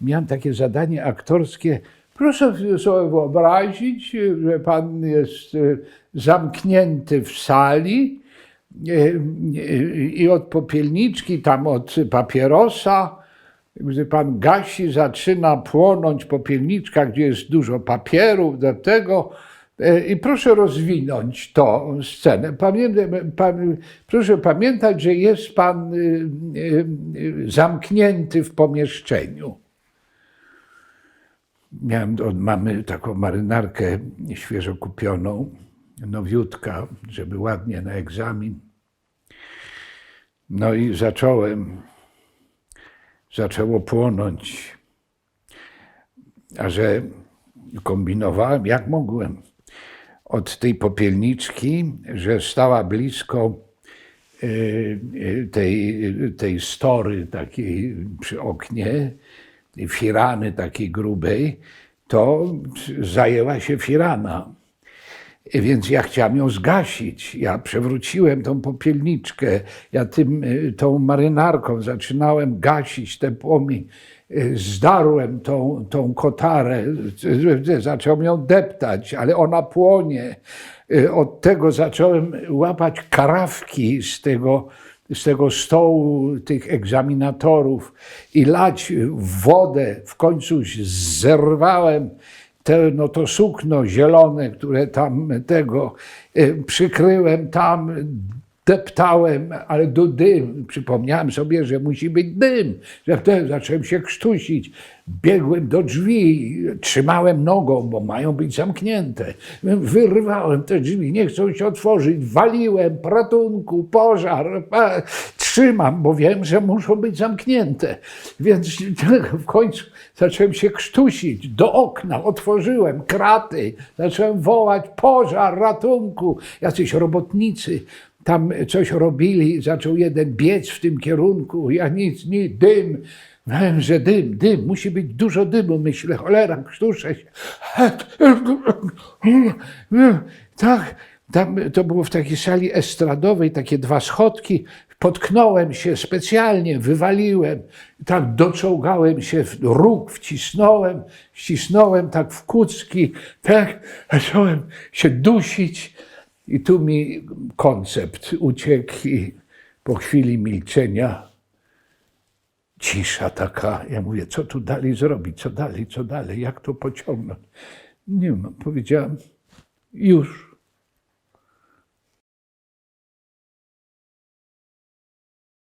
miałem takie zadanie aktorskie. Proszę sobie wyobrazić, że pan jest e, zamknięty w sali e, e, i od popielniczki, tam od papierosa, gdy pan gasi, zaczyna płonąć popielniczka, gdzie jest dużo papierów do tego. I proszę rozwinąć tą scenę. Proszę pamiętać, że jest pan zamknięty w pomieszczeniu. Miałem od mamy taką marynarkę świeżo kupioną, nowiutka, żeby ładnie na egzamin. No i zacząłem, zaczęło płonąć. A że kombinowałem jak mogłem. Od tej popielniczki, że stała blisko y, y, tej, tej story takiej przy oknie, firany takiej grubej, to zajęła się firana. Więc ja chciałem ją zgasić. Ja przewróciłem tą popielniczkę, ja tym, y, tą marynarką zaczynałem gasić ten płomień. Y, Zdarłem tą, tą kotarę, y, zacząłem ją deptać, ale ona płonie. Od tego zacząłem łapać karawki z tego, z tego stołu tych egzaminatorów i lać wodę. W końcu zerwałem te, no to sukno zielone, które tam tego e, przykryłem tam, deptałem, ale do dym. Przypomniałem sobie, że musi być dym, że wtedy zacząłem się krztusić. Biegłem do drzwi, trzymałem nogą, bo mają być zamknięte. Wyrwałem te drzwi, nie chcą się otworzyć. Waliłem, ratunku, pożar. e, Trzymam, bo wiem, że muszą być zamknięte. Więc w końcu zacząłem się krztusić. Do okna otworzyłem kraty, zacząłem wołać pożar, ratunku. Jacyś robotnicy tam coś robili, zaczął jeden biec w tym kierunku. Ja nic, nic, dym. Wiem, że dym, dym, musi być dużo dymu. Myślę, cholera, krztuszę się. Tak, tam to było w takiej sali estradowej, takie dwa schodki. Potknąłem się specjalnie, wywaliłem, tak doczołgałem się w róg, wcisnąłem, ścisnąłem tak w kucki, tak, zacząłem się dusić. I tu mi koncept uciekł i po chwili milczenia cisza taka. Ja mówię, co tu dalej zrobić, co dalej, co dalej, jak to pociągnąć. Nie ma, powiedziałem, już.